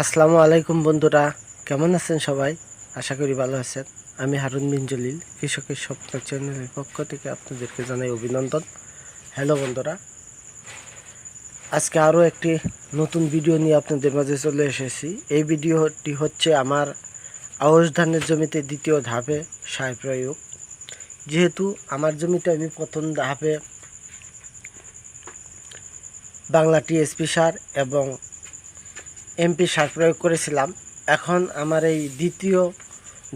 আসসালামু আলাইকুম বন্ধুরা, কেমন আছেন সবাই? আশা করি ভালো আছেন। আমি হারুন বিন জলিল, কৃষকের স্বপ্ন চ্যানেলের পক্ষ থেকে আপনাদেরকে জানাই অভিনন্দন। হ্যালো বন্ধুরা, আজকে আরও একটি নতুন ভিডিও নিয়ে আপনাদের মাঝে চলে এসেছি। এই ভিডিওটি হচ্ছে আমার আউশ ধানের জমিতে দ্বিতীয় ধাপে সার প্রয়োগ। যেহেতু আমার জমিতে আমি প্রথম ধাপে বাংলা টিএসপি সার এবং এমপি সার প্রয়োগ করেছিলাম। এখন আমার এই দ্বিতীয়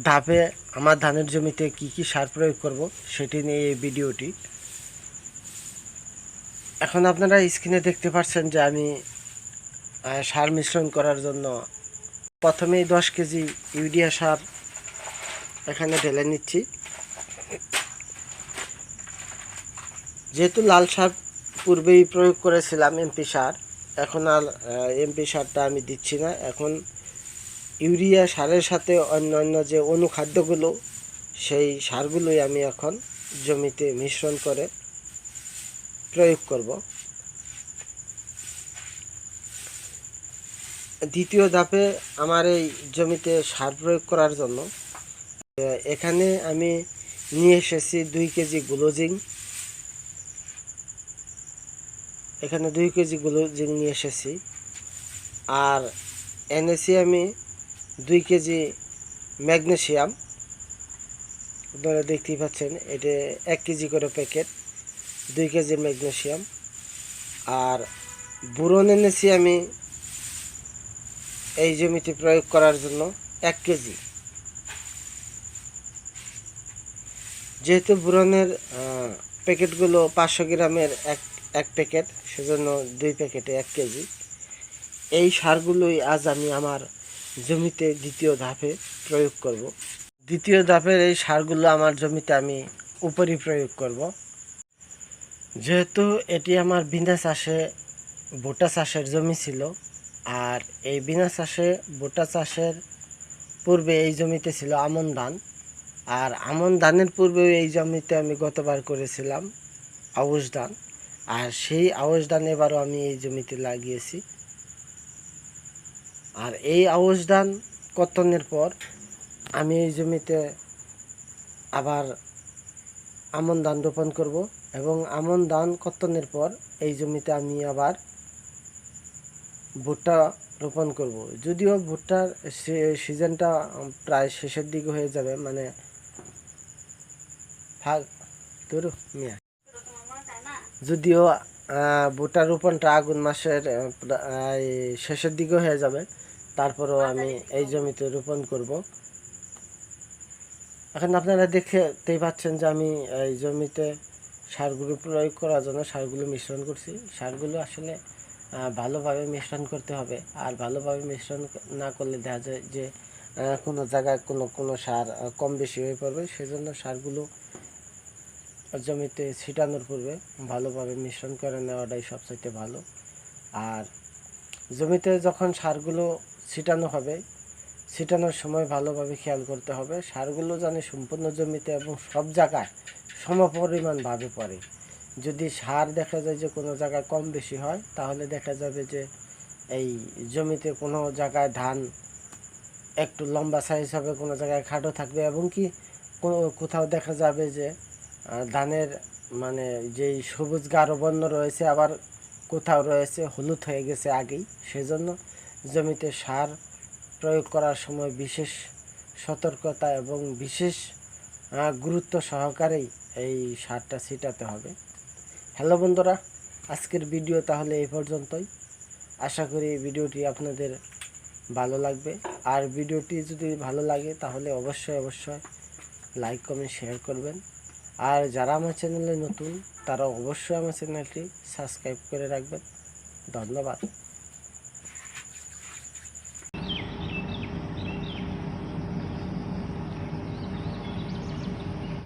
ধাপে আমার ধানের জমিতে কি কি সার প্রয়োগ করব সেটি নিয়ে এই ভিডিওটি। এখন আপনারা স্ক্রিনে দেখতে পাচ্ছেন যে আমি সার মিশ্রণ করার জন্য প্রথমেই দশ কেজি ইউরিয়া সার এখানে ঢেলে নিচ্ছি। যেহেতু লাল সার পূর্বেই প্রয়োগ করেছিলাম এমপি সার এখন আর এমপি সারটা আমি দিচ্ছি না। এখন ইউরিয়া সারের সাথে অন্য অন্য যে অনুখাদ্যগুলো, সেই সারগুলোই আমি এখন জমিতে মিশ্রণ করে প্রয়োগ করব। দ্বিতীয় ধাপে আমার এই জমিতে সার প্রয়োগ করার জন্য, এখানে আমি নিয়ে এসেছি দুই কেজি গ্লোজিং এখানে দুই কেজি গ্লোজিং নিয়ে এসেছি। আর এনেছি আমি দুই কেজি ম্যাগনেশিয়াম আপনারা দেখতেই পাচ্ছেন, এটা এক কেজি করে প্যাকেট, দুই কেজি ম্যাগনেশিয়াম আর বুরন এনেছি আমি এই জমিতে প্রয়োগ করার জন্য এক কেজি। যেহেতু বুরনের প্যাকেটগুলো পাঁচশো গ্রামের এক এক প্যাকেট, সেজন্য দুই প্যাকেটে এক কেজি। এই সারগুলোই আজ আমি আমার জমিতে দ্বিতীয় ধাপে প্রয়োগ করব। দ্বিতীয় ধাপের এই সারগুলো আমার জমিতে আমি উপরই প্রয়োগ করব। যেহেতু এটি আমার বিনা চাষে ভুট্টা চাষের জমি ছিল, আর এই বিনা চাষে ভুট্টা চাষের পূর্বে এই জমিতে ছিল আমন ধান, আর আমন ধানের পূর্বেও এই জমিতে আমি গতবার করেছিলাম আউশ ধান। আর সেই আউশ ধান এবারও আমি এই জমিতে লাগিয়েছি। আর এই আউশ ধান কর্তনের পর আমি এই জমিতে আবার আমন ধান রোপণ করব এবং আমন ধান কর্তনের পর এই জমিতে আমি আবার ভুট্টা রোপণ করব। যদিও ভুট্টার সিজনটা প্রায় শেষের দিকে হয়ে যাবে মানে ফাগ তোর মিয়া। যদিও ভুট্টা রোপণটা আগুন মাসের আহ, প্রা- আহ, এই শেষের দিকে হয়ে যাবে। তারপরেও আমি এই জমিতে রোপণ করব। এখন আপনারা দেখতেই পাচ্ছেন যে আমি এই জমিতে সারগুলো প্রয়োগ করার জন্য সারগুলো মিশ্রণ করছি। সারগুলো আসলে ভালোভাবে মিশ্রণ করতে হবে। আর ভালোভাবে মিশ্রণ না করলে দেখা যায় যে কোনো জায়গায় কোনো কোনো সার কম বেশি হয়ে পড়বে। সেজন্য সারগুলো জমিতে ছিটানোর পূর্বে ভালোভাবে মিশ্রণ করে নেওয়াটাই সবচাইতে ভালো। আর জমিতে যখন সারগুলো ছিটানো হবে, ছিটানোর সময় ভালোভাবে খেয়াল করতে হবে, সারগুলো যেন সম্পূর্ণ জমিতে এবং সব জায়গায় সমপরিমাণভাবে পড়ে। যদি সার দেখা যায় যে কোনো জায়গায় কম বেশি হয়, তাহলে দেখা যাবে যে এই জমিতে কোনো জায়গায় ধান একটু লম্বা সাইজ হবে, কোনো জায়গায় খাটো থাকবে এবং কি, কোথাও দেখা যাবে যে ধানের মানে যেই সবুজ গাঢ় বর্ণ রয়েছে, আবার কোথাও রয়েছে, হলুদ হয়ে গেছে আগেই। সেজন্য জমিতে সার প্রয়োগ করার সময় বিশেষ সতর্কতা এবং বিশেষ গুরুত্ব সহকারেই এই সারটা ছিটাতে হবে। হ্যালো বন্ধুরা, আজকের ভিডিও তাহলে এই পর্যন্তই। আশা করি ভিডিওটি আপনাদের ভালো লাগবে। আর ভিডিওটি যদি ভালো লাগে তাহলে অবশ্যই অবশ্যই লাইক, কমেন্ট, শেয়ার করবেন। আর যারা আমার চ্যানেলে নতুন তারা অবশ্যই আমার চ্যানেলটি সাবস্ক্রাইব করে রাখবেন। ধন্যবাদ।